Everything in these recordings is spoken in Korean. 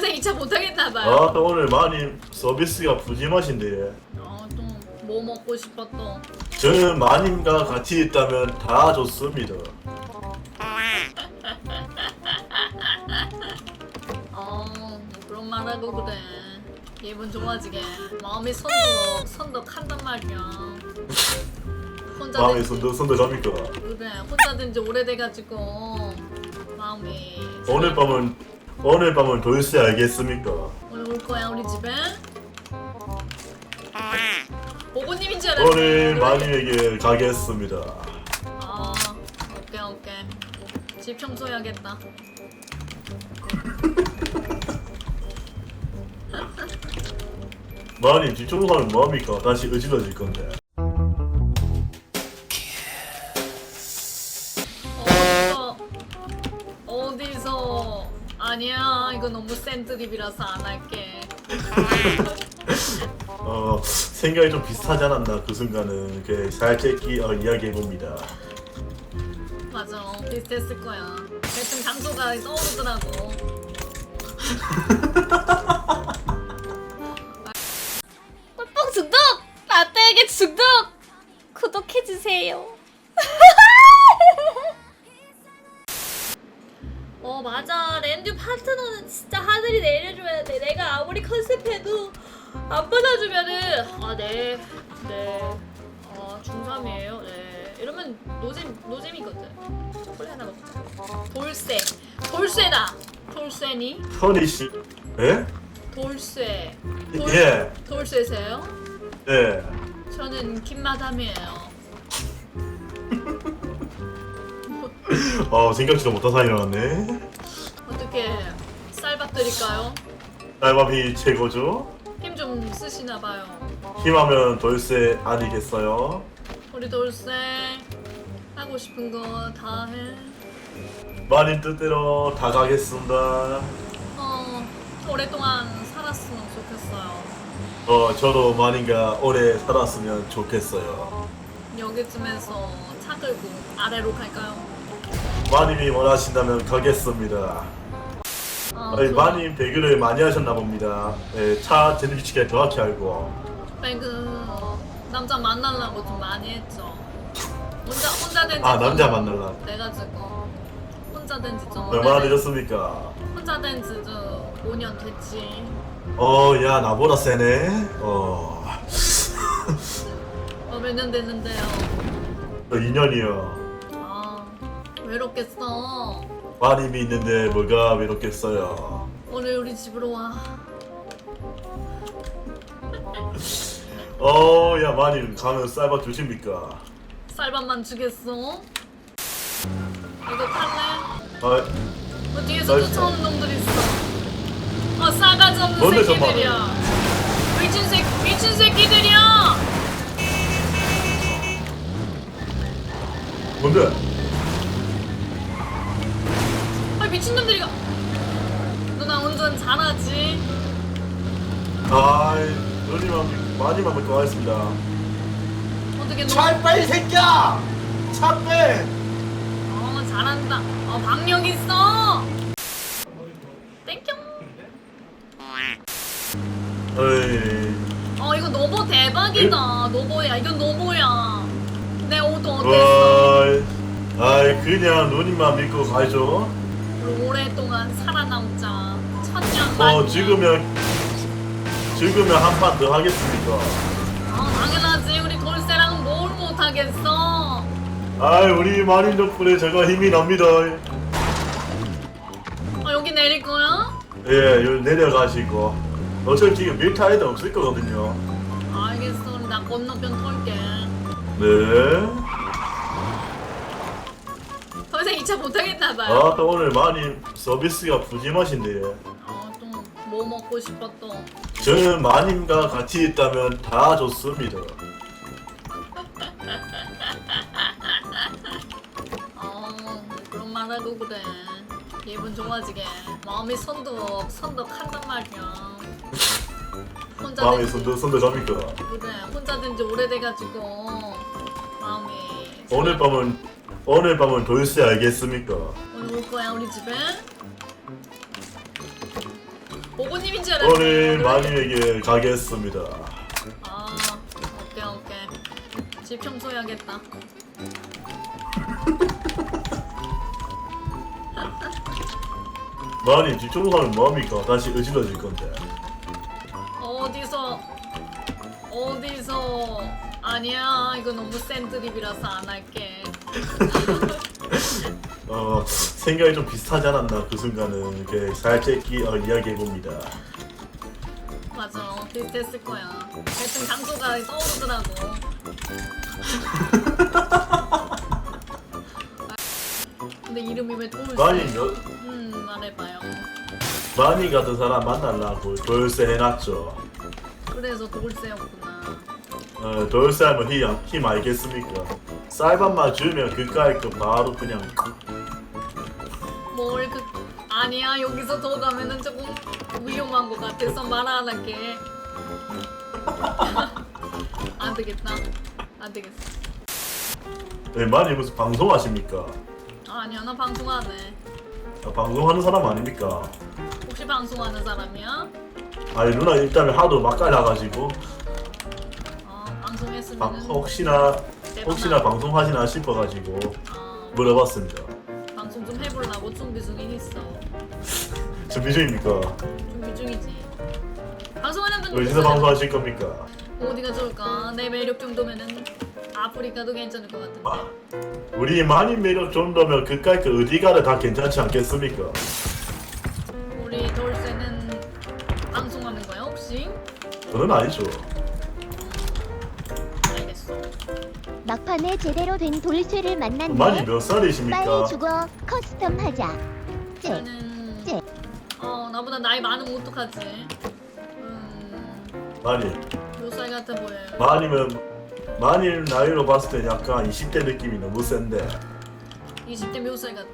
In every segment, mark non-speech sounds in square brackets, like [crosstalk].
평생 2차 못하겠나봐요. 아, 또 오늘 많이 서비스가 푸짐하신데. 어, 또뭐 먹고 또. 저는 마님과 같이 있다면 다 좋습니다. 어, [laughs] 뭐 그런 말하고 그래. 기분 좋아지게. 마음이 선도 선도 한단 말이야. 혼자 마음이 된 손도 손도 잡니까? 그래 혼자 된 지 오래돼가지고 마음이 오늘 밤은 오늘 밤은 돌쇠 알겠습니까? 오늘 올 거야 우리 집에? 보고님인 줄 알았어. 오늘 마님에게 가겠습니다. 아, 오케이 오케이. 집 청소해야겠다. 마님 뒷청소하면 뭐합니까? 다시 어지러질 건데. 아니야 이거 너무 센 드립이라서 안 할게. [laughs] 어 생각이 좀 비슷하지 않았나 그 순간은 그 살짝 어, 이야기해 봅니다. 맞아 비슷했을 거야. 대충 장소가 떠오르더라고. [laughs] 꿀뽕 중독! 라떼에게 중독! 구독해주세요. [laughs] 어 맞아. 랜드 파트너는 진짜 하늘이 내려줘야 돼. 내가 아무리 컨셉해도 안 받아주면은. 아네네. 아 중3이에요. 네. 이러면 노잼 노잼이거든. 초콜릿 하나 먹자 돌쇠. 돌쇠다. 돌쇠니? 현희 씨, 예? 돌쇠. 돌, 예, 돌쇠세요? 예. 저는 김마담이에요. [laughs] 어 생각지도 못한 사이 일어났네. 드릴까요? 딸밥이 최고죠. 힘 좀 쓰시나 봐요 힘하면 돌쇠 아니겠어요? 우리 돌쇠 하고 싶은 거 다 해. 마님 뜻대로 다 가겠습니다. 어 오랫동안 살았으면 좋겠어요. 어 저도 마님과 오래 살았으면 좋겠어요. 여기쯤에서 차 끌고 아래로 갈까요? 마님이 원하신다면 가겠습니다. 어, 아니, 좋아. 마님 배그를 많이 하셨나 봅니다. 예, 차 제는 위치가 정확히 알고. 배그 남자 만나려고 좀 많이 했죠. 혼자 혼자 된지 아, 남자 만나려고. 돼가지고 혼자 된지 좀 얼마나 되셨습니까? 혼자 된지 좀 5년 됐지. 어, 야 나보다 세네. 어, 어 몇 년 됐는데요. 어 2년이요. 아 외롭겠어. 마님이 있는데 뭐가 외롭겠어요. 오늘 우리 집으로 와. 어, 야 마님 가면 쌀밥 주십니까? 쌀밥만 주겠어? 이거 탈래? 아, 어, 뒤에서 쌀- 쫓아오는 놈들 있어. 어, 싸가지 없는 뭔데, 새끼들이야. 미친 새 미친 새끼들이야. 뭔데? 미친 놈들이가. 누나 운전 잘하지? 아이, 누님만 마님만 믿고 가겠습니다. 어떻게 너? 차 빨리 새끼야! 차 빼! 어, 잘한다. 어, 박력 있어. 땡큐. 어이, 어, 이거 노보 대박이다. 노보야. 이건 노보야. 내옷 어땠어? 어이, 아이 그냥 누님만 믿고 가죠. 우리 오랫동안 살아남자. 천년 어, 만년. 지금은 지금은 한판 더 하겠습니까? 어, 당연하지. 우리 돌쇠랑은 뭘 못하겠어. 아이 우리 마님 덕분에 제가 힘이 납니다. 어, 여기 내릴 거야? 예, 여기 내려가시고 어차피 지금 밀타에 도 없을 거거든요. 알겠어. 우리 나 건너편 털게. 네. 더 이상 2차 못하겠나봐요. 아, 또 오늘 마님 서비스가 푸짐하신데 어, 또뭐 먹고 또. 저는 마님과 같이 있다면 다 좋습니다. 어, 그런 말하고 그래. 기분 좋아지게. 마음이 선도 선도 한단 말이야. 혼자 마음이 된 손도 손도 잡니까? 그래. 혼자 된 지 오래돼가지고 마음이. 오늘 밤은 오늘 밤은 돌쇠 알겠습니까? 오늘 올 거야 우리 집에? 보고님인 줄 알았네. 오늘 마님에게 가겠습니다. 아 오케이 오케이. 집 청소해야겠다. [laughs] 마님 집 청소하면 뭐합니까? 다시 어질러질 건데. 어디서 어디서 아니야 이거 너무 센 드립이라서 안 할게. 어 생각이 좀 비슷하지 않았나 그 순간은 이렇게 살짝 어, 이야기해 봅니다. 맞아 비슷했을 거야. 대충 장소가 떠오르더라고. [laughs] 근데 이름이 왜 돌쇠? 마님 여, 음 말해봐요. 마님 같은 사람 만나려고 돌쇠 해놨죠. 그래서 돌쇠였구나. 어, 돌쇠 하면 힘, 힘 알겠습니까? 쌀밥만 주면 그까이 거 바로 그냥 뭘 그 아니야 여기서 더 가면은 조금 위험한 것 같아서 말 안 할게. [laughs] 안 되겠다. 안 되겠어. 네, 마님 무슨 방송하십니까? 아니야 나 방송 안 해. 아, 방송하는 사람 아닙니까? 혹시 방송하는 사람이야? 아니 누나 일단은 하도 맛깔나가지고 어, 방, 방송했으면은 혹시나 혹시나 방송하시나 싶어가지고 어, 물어봤습니다. 준비 중인 있어. 준비 중입니까? 준비 중이지. 방송하는 분 어디서 방송하실 겁니까? 어디가 좋을까? 내 매력 정도면은 아프리카도 괜찮을 것 같은데. 아, 우리 마님 매력 정도면 그까이 그 어디 가도 다 괜찮지 않겠습니까? 우리 돌쇠는 방송하는 거야 혹시? 그건 아니죠. 막판에 제대로 된 돌쇠를 만났네. 몇 살이십니까? 빨리 죽어 커스텀 하자. 쟤 쟤. 어 나보다 나이 많으면 어떡하지? 음, 마님 몇살 같아 보여요. 마님은 마님 나이로 봤을 때 약간 20대 느낌이 너무 센데 20대 몇 살 같아?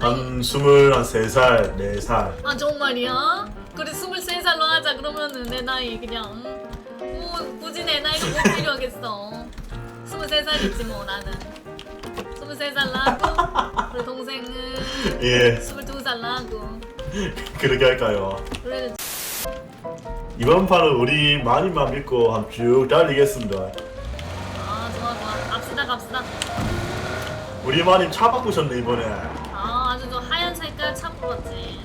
한 23살, 4살 아 정말이야? 그래 23살로 하자 그러면은 내 나이 그냥 뭐 굳이 내 나이도 못 필요하겠어. 23살이지 뭐 나는. 23살 나고 그리고 동생은 예. 22살 나고. 그렇게 할까요? 그래. 이번 판은 우리 마님만 믿고 한 쭉 달리겠습니다. 아 좋아 좋아. 갑시다 갑시다. 우리 마님 차 바꾸셨네 이번에. 아 아주 저 하얀 색깔 참 부럽지.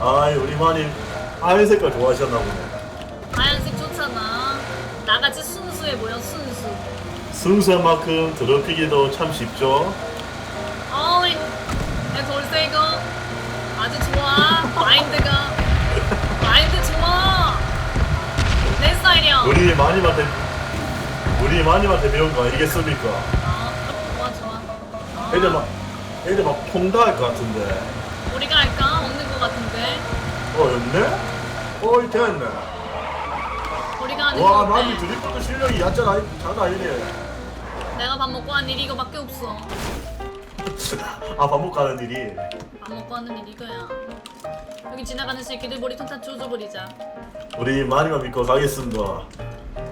아이 우리 마님 하얀 색깔 좋아하셨나 보네 순수해 보여 순수 순수한 만큼 더럽히기도 참 쉽죠? 어이 내 돌쇠 이거 아주 좋아. 마인드가. 마인드 좋아. 내 스타일이야. 우리 마님한테 우리 마님한테 배운 거 아니겠습니까? 아 좋아 좋아. 아, 애들 막 애들 막 통다할 것 같은데. 우리가 할까? 없는 것 같은데. 어 없네? 어이 됐네 하는 와 어때? 드리프트 실력이 얕잖아. 아니 장난 아니네. 내가 밥 먹고 한 일이 이거밖에 없어. [laughs] 아 반복 가는 일이. 밥 먹고 하는 일이 이거야. 여기 지나가는 새끼들 머리통 다 조져버리자. 우리 마님만 믿고 가겠습니다.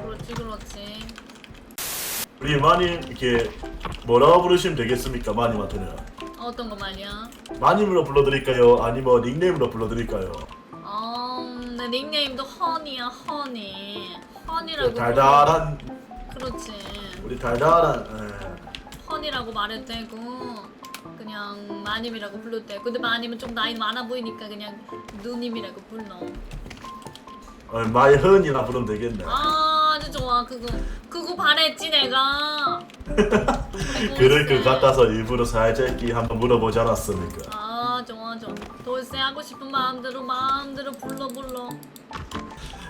그렇지 그렇지. 우리 마님 이렇게 뭐라고 부르시면 되겠습니까 마님한테는? 어떤 거 말이야? 마님으로 불러드릴까요? 아니면 닉네임으로 불러드릴까요? 어, 내 닉네임도 허니야 허니. 허니라고. 달달한 그렇지. 우리 달달한 예. 허니라고 말해도 되고 그냥 마님이라고 불러도 되고. 근데 마님은 좀 나이 많아 보이니까 그냥 누님이라고 불러. 어, 마이 흔이나 부르면 되겠네. 아 아주 좋아. 그거 그거 바랬지 내가. [laughs] 그럴 것 같아서 일부러 살짝 한번 물어보지 않았습니까? 아 돌쇠 하고 싶은 마음대로 마음대로 불러 불러.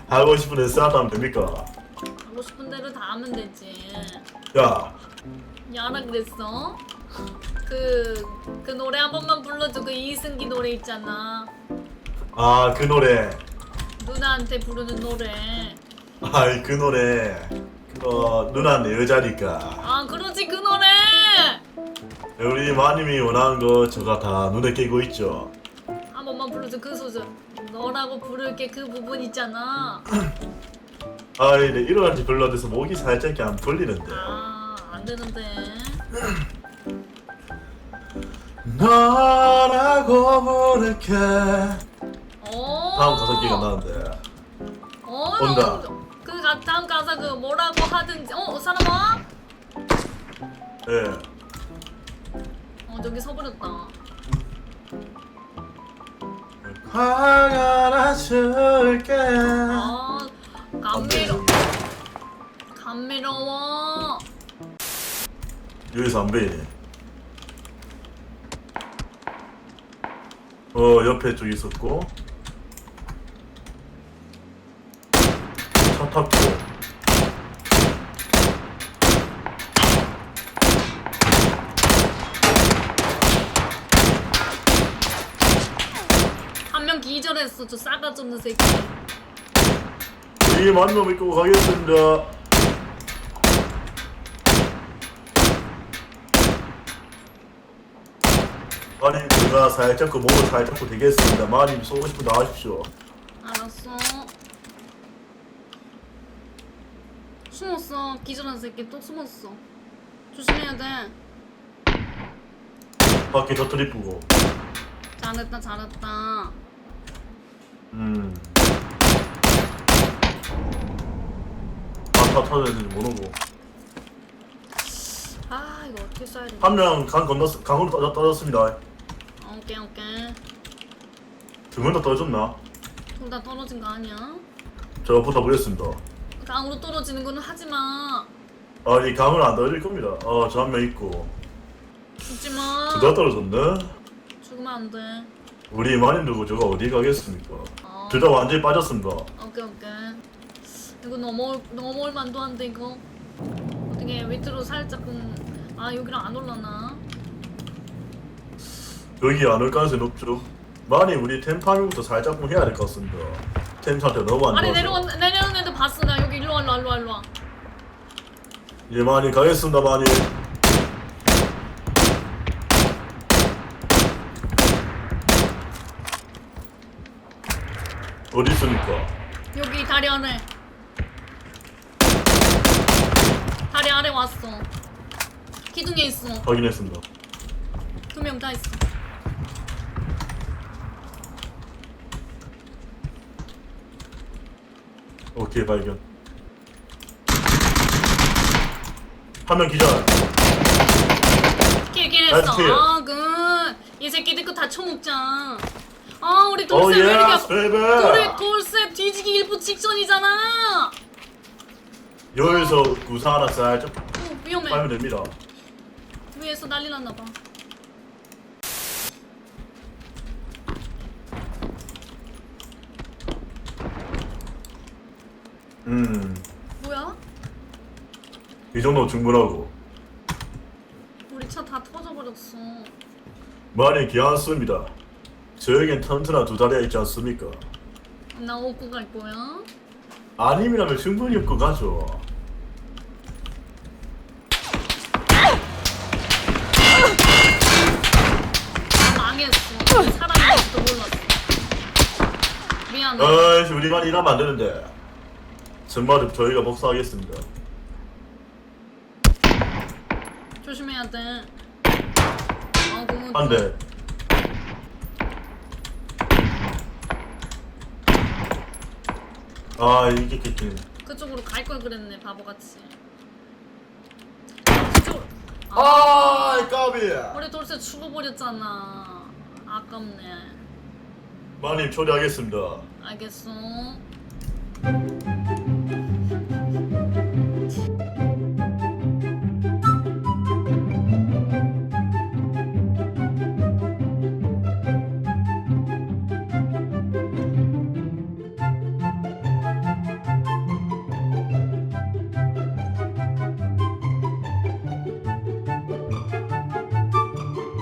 하고 싶은 애쓰 하면 됩니까? 하고 싶은 대로 다 하면 되지. 야. 야라 그랬어? 그, 그 노래 한 번만 불러줘 그 이승기 노래 있잖아. 아 그 노래. 누나한테 부르는 노래. 아이 그 노래. 어 누나 내 여자니까. 아 그러지 그 노래! 우리 마님이 원하는 거 제가 다 눈에 깨고 있죠? 한 번만 불러줘 그 소절 너라고 부를게 그 부분 있잖아 아이 네 일어난지 불러대서 목이 살짝 안 풀리는데 아 안 되는데 너라고 부를게 오 다음 가서 기가 나는데. 어, 온다. 그 가, 다음 가사 그 뭐라고 하든지. 어, 사람 와? 예. 어, 저기 서버렸다. 화가 나줄게. 아, 감미로. 감미로워. 여기서 안 보이네. 어 옆에 쪽 있었고 차 탔고 한 명 없는 새끼. 이 만놈 믿고 가겠습니다. 마님 제가 살짝 그 몸을 살짝 그 되겠습니다. 마님 쏘고 싶으면 나와십시오. 알았어. 숨었어. 기절한 새끼 또 숨었어. 조심해야 돼. 밖에 터트리 뿌고. 잘했다, 잘했다. 음. 아다 터졌는지 모르고. 아, 이거 어떻게 써야 돼? 한명 강 건넜 강으로 떨어, 떨어졌습니다. 오케이, 오케이. 두명다 떨어졌나? 둘다 떨어진 거 아니야? 제가 부탁드렸습니다. 강으로 떨어지는 거는 하지 마. 아니 강은 안 떨어질 겁니다. 어저 한 명 있고 죽지 마. 두 다 떨어졌네. 죽으면 안 돼. 우리 마님 두고 저가 어디 가겠습니까? 어. 둘다 완전히 빠졌습니다. 오케이, 오케이. 이거 넘어 넘어올 만도 한데 이거. 어떻게 밑으로 살짝 음, 아 여기랑 안 올라나? 여기 안 올 가능성이 높죠. 마님 우리 템 파밍부터 살짝 좀 해야 될 것 같습니다. 템 상태 너무 안 아니 좋아서. 내려온 내려오는 애들 봤어 나 여기 일로 와 일로 와 일로 와. 예 마님 가겠습니다 마님. 어디 있습니까? 여기 다리 아래. 다리 아래 왔어. 기둥에 있어. 확인했습니다. 두 명 다 있어. 오케이 발견. 한 명 기절. 킬킬 했어. 나이스 킬. 아, 그. 이 새끼들 거 다 쳐먹자. 아, 우리 오 돌쇠 왜 이렇게. 베이비. 우리 돌쇠 뒤지기 일부 직전이잖아. 여기서 구상 하나 살짝 오, 위험해. 빨면 됩니다. 위에서 난리 났나 봐. 음, 뭐야? 이 정도 충분하고. 우리 차 다 터져버렸어. 많이 귀찮습니다. 저에겐 튼튼한 두 다리가 있지 않습니까? 나 업고 갈 거야. 아님이라면 충분히 입고 가죠. 나 망했어. 사람인지도 몰랐어. 미안해. 어이씨, 우리만 일하면 안 되는데. 정말 저희가 복수하겠습니다. 조심해야 돼. 아, 너무 안 돼. 아, 이게 끼끼. 그쪽으로 갈 걸 그랬네, 바보같이. 그쪽으로. 아, 까비. 우리 돌쇠 죽어버렸잖아. 아깝네. 마님 초대하겠습니다. 알겠어.